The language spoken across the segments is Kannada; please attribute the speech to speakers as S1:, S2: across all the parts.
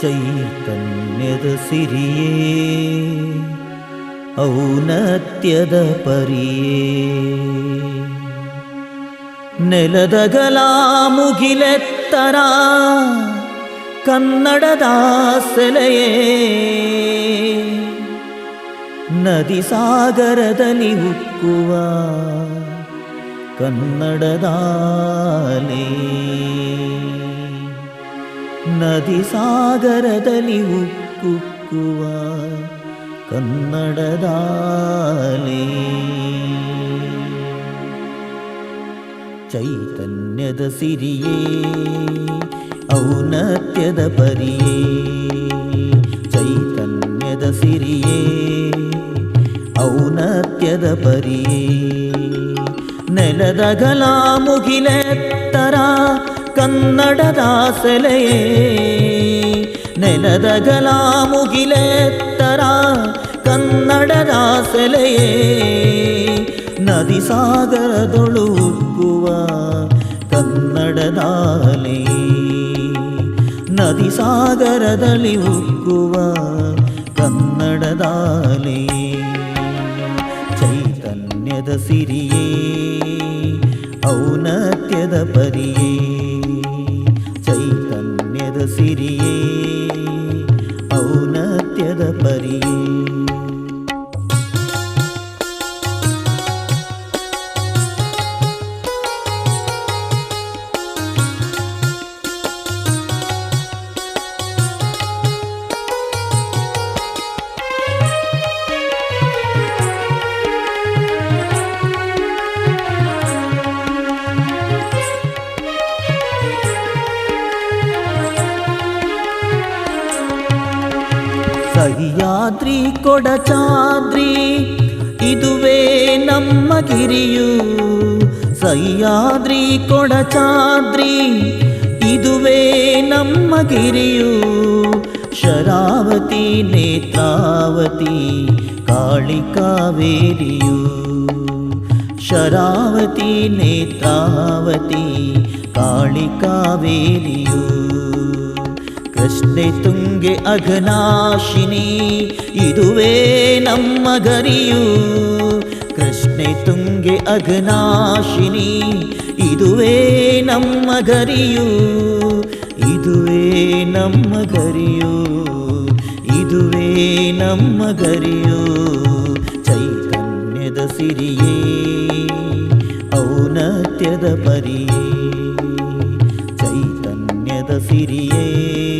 S1: ಚೈತನ್ಯದ ಸಿರಿಯೇ ಔನತ್ಯದ ಪರಿಯೇ ನೆಲದಗಲ ಮುಗಿಲೆತ್ತರ ಕನ್ನಡದ ಸೆಲೆಯೇ ನದಿ ಸಾಗರದಲ್ಲಿ ಉಕ್ಕುವ ಕನ್ನಡದ ಅಲೆ. ನದಿ ಸಾಗರದಲ್ಲಿ ಉಕ್ಕುಕ್ಕುವ ಕನ್ನಡದ ಅಲೆ. ಚೈತನ್ಯದ ಸಿರಿಯೇ ಔನತ್ಯದ ಪರಿಯೇ, ಚೈತನ್ಯದ ಸಿರಿಯೇ ಔನತ್ಯದ ಪರಿಯೇ ನೆಲದ ಗಲಾ ಮುಗಿಲೆತ್ತರ ಕನ್ನಡದ ಸೆಲೆಯೇ ನೆಲದ ಮುಗಿಲೆತ್ತರ ಕನ್ನಡದ ಸೆಲೆಯೇ ನದಿ ಸಾಗರದೊಳು ಉಕ್ಕುವ ಕನ್ನಡದ ಅಲೆ. ನದಿ ಸಾಗರದಲ್ಲಿ ಉಕ್ಕುವ ಕನ್ನಡದ ಅಲೆ. ಚೈತನ್ಯದ ಸಿರಿಯೇ ಔನತ್ಯದ ಪರಿಯೇ ಸಹ್ಯಾದ್ರಿ ಕೊಡಚಾದ್ರಿ ಇದುವೇ ನಮ್ಮ ಗಿರಿಯು. ಸಹ್ಯಾದ್ರಿ ಕೊಡಚಾದ್ರಿ ಇದುವೇ ನಮ್ಮ ಗಿರಿಯು. ಶರಾವತಿ ನೇತ್ರಾವತಿ ಕಾಳಿಕಾವೇರಿಯು ಶರಾವತಿ ನೇತ್ರಾವತಿ ಕಾಳಿಕಾವೇರಿಯು ಕೃಷ್ಣೆ ತುಂಗೆ ಅಘನಾಶಿನಿ, ಇದುವೇ ನಮ್ಮ ಗರಿಯು. ಕೃಷ್ಣೆ ತುಂಗೆ ಅಘನಾಶಿನಿ, ಇದುವೇ ನಮ್ಮ ಗರಿಯು. ಇದುವೇ ನಮ್ಮ ಗರಿಯು, ಇದುವೇ ನಮ್ಮ ಗರಿಯು. ಚೈತನ್ಯದ ಸಿರಿಯೇ ಔನತ್ಯದ ಪರಿಯೇ. ಚೈತನ್ಯದ ಸಿರಿಯೇ.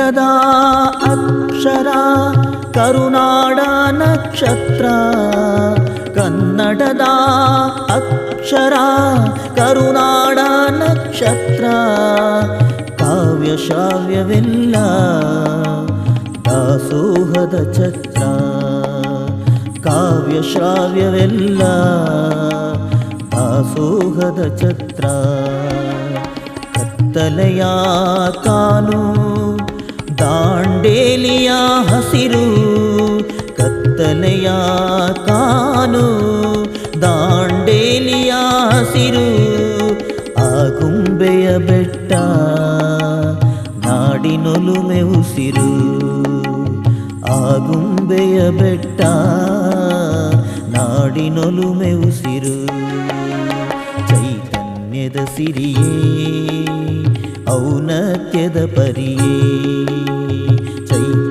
S1: ಕನ್ನಡದ ಅಕ್ಷರ, ಕರುನಾಡ ನಕ್ಷತ್ರ. ಕನ್ನಡದ ಅಕ್ಷರ, ಕರುನಾಡ ನಕ್ಷತ್ರ. ಕಾವ್ಯ ಶಾವ್ಯವಿಲ್ಲ, ದಾಸೋಹದ ಛತ್ರ. ಕಾವ್ಯ ಶ್ರಾವ್ಯವೆಲ್ಲ ದಾಸೋಹದ ಛತ್ರ. ಕತ್ತಲೆಯ ಕಾನು ದಾಂಡೇಲಿಯ ಹಸಿರು, ಕತ್ತಲೆಯ ಕಾನು, ದಾಂಡೇಲಿಯ ಹಸಿರು, ಆಗುಂಬೆಯ ಬೆಟ್ಟ ನಾಡಿನೊಲುಮೆ ಉಸಿರು ಆಗುಂಬೆಯ ಬೆಟ್ಟ ನಾಡಿನೊಲುಮೆ ಉಸಿರು ಚೈತನ್ಯದ ಸಿರಿಯೇ ಔನತ್ಯದ ಪರಿಯೇ ಚೈತನ್ಯದ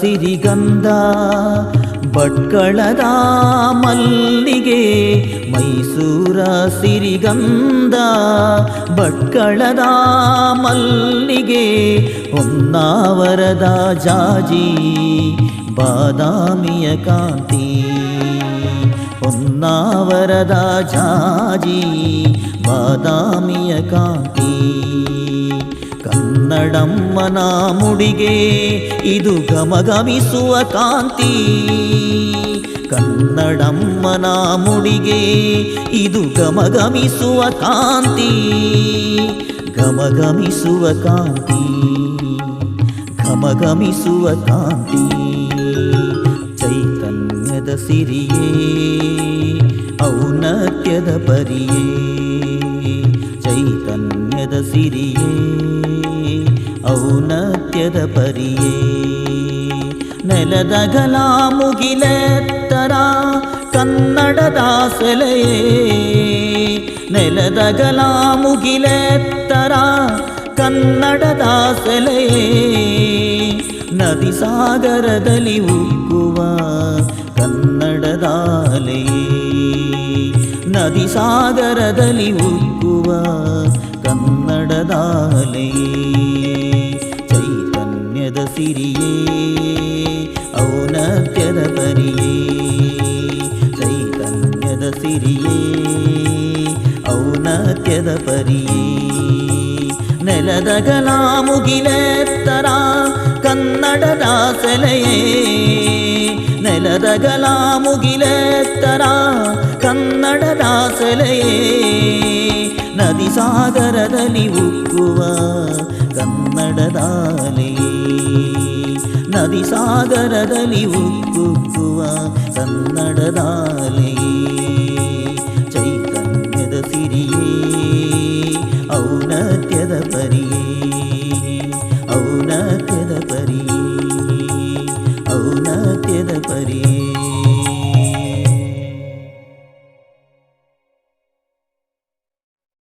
S1: ಸಿರಿಗಂಧ ಭಟ್ಕಳದ ಮಲ್ಲಿಗೆ ಮೈಸೂರ ಸಿರಿಗಂಧ ಭಟ್ಕಳದ ಮಲ್ಲಿಗೆ ಹೊನ್ನಾವರದ ಜಾಜಿ ಬಾದಾಮಿಯ ಕಾಂತಿ ಹೊನ್ನಾವರದ ಜಾಜಿ ಬಾದಾಮಿಯ ಕಾಂತಿ ಕನ್ನಡಮ್ಮನ ಮುಡಿಗೆ ಇದು ಗಮಗಮಿಸುವ ಕಾಂತಿ. ಕನ್ನಡಮ್ಮನ ಮುಡಿಗೆ ಇದು ಗಮಗಮಿಸುವ ಕಾಂತಿ. ಗಮಗಮಿಸುವ ಕಾಂತಿ. ಗಮಗಮಿಸುವ ಕಾಂತಿ. ಚೈತನ್ಯದ ಸಿರಿಯೇ ಔನತ್ಯದ ಪರಿಯೇ, ಚೈತನ್ಯದ ಸಿರಿಯೇ. ಔನ್ನತ್ಯದ ಪರಿಯೇ. ನೆಲದಗಲ ಮುಗಿಲೆತ್ತರ ಕನ್ನಡದ ಸೆಲೆಯೇ. ನೆಲದಗಲ ಮುಗಿಲೆತ್ತರ ಕನ್ನಡದ ಸೆಲೆಯೇ. ನದಿ ಸಾಗರದಲ್ಲಿ ಉಕ್ಕುವ ಕನ್ನಡದ ನದಿ ಸಾಗರದಲ್ಲಿ ಉಕ್ಕುವ ಕನ್ನಡದ ಸಿರಿಯೇ ಔನ್ನತ್ಯದ ಪರಿಯೇ ಚೈತನ್ಯದ ಸಿರಿಯೇ? ಔನತ್ಯದ ಪರಿಯೇ ನೆಲದಗಲ ಮುಗಿಲೆತ್ತರ ಕನ್ನಡದ ಸೆಲೆಯೇ? ನೆಲದಗಲ ಮುಗಿಲೆತ್ತರ ಕನ್ನಡದ ಸೆಲೆಯೇ? ನದಿ ಸಾಗರದಲ್ಲಿ ಉಕ್ಕುವ ಕನ್ನಡದ ಅಲೆಯೇ? ನದಿ ಸಾಗರದಲ್ಲಿ ಉಕ್ಕುಕ್ಕುವ ಕನ್ನಡದಾಲೆಯೇ ಚೈತನ್ಯದ ಸಿರಿಯೇ.